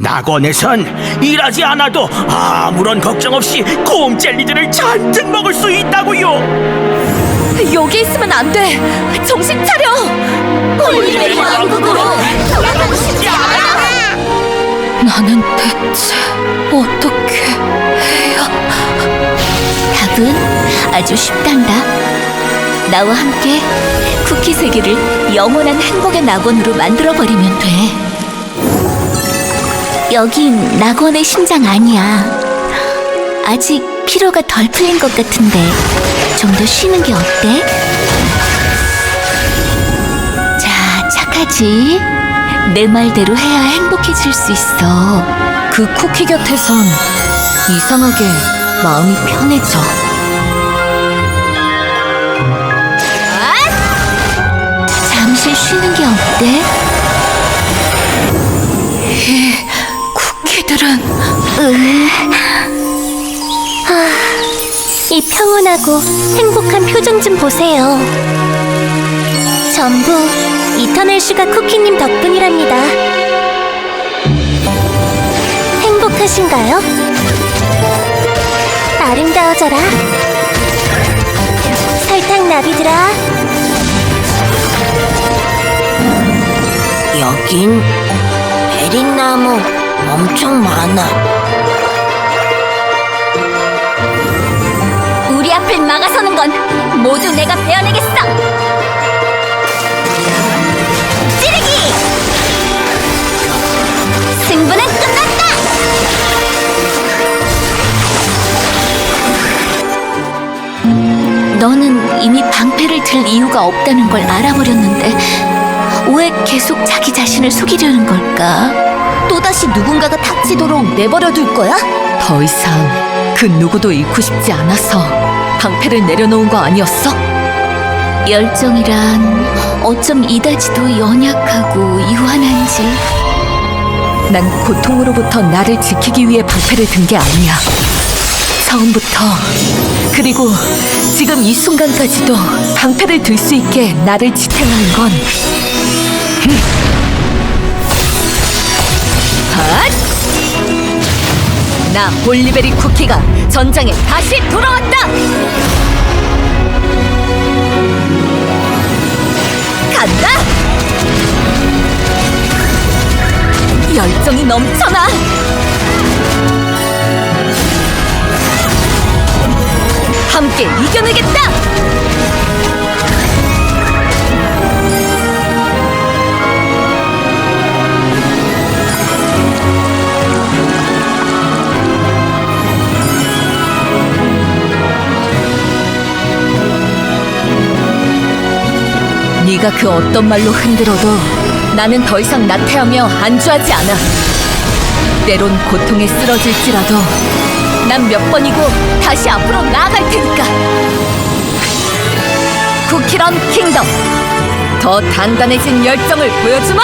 낙원에선 일하지 않아도 아무런 걱정 없이 곰 젤리들을 잔뜩 먹을 수 있다고요. 여기 있으면 안 돼. 정신 차려. 올리베리 왕국으로 돌아가고 싶지 않아. 나는 대체 어떻게 해야? 답은 아주 쉽단다. 나와 함께 쿠키 세계를 영원한 행복의 낙원으로 만들어 버리면 돼. 여긴 낙원의 심장 아니야. 아직 피로가 덜 풀린 것 같은데 좀 더 쉬는 게 어때? 자, 착하지? 내 말대로 해야 행복해질 수 있어. 그 쿠키 곁에선 이상하게 마음이 편해져. 잠시 쉬는 게 어때? 이 평온하고 행복한 표정 좀 보세요. 전부 이터널 슈가 쿠키님 덕분이랍니다. 행복하신가요? 아름다워져라. 설탕 나비들아. 여긴 베린나무 엄청 많아. 너는 이미 방패를 들 이유가 없다는 걸 알아버렸는데 왜 계속 자기 자신을 속이려는 걸까? 또다시 누군가가 다치도록 내버려 둘 거야? 더 이상 그 누구도 잃고 싶지 않아서 방패를 내려놓은 거 아니었어? 열정이란 어쩜 이다지도 연약하고 유한한지 난 고통으로부터 나를 지키기 위해 방패를 든 게 아니야. 처음부터 그리고 지금 이 순간까지도 방패를 들 수 있게 나를 지탱하는 건 흠. 핫! 나 볼리베리 쿠키가 전장에 다시 돌아왔다. 간다. 열정이 넘쳐나. 함께 이겨내겠다! 네가 그 어떤 말로 흔들어도 나는 더 이상 나태하며 안주하지 않아. 때론 고통에 쓰러질지라도 난 몇 번이고 다시 앞으로 나아갈 테니까. 쿠키런 킹덤 더 단단해진 열정을 보여주마.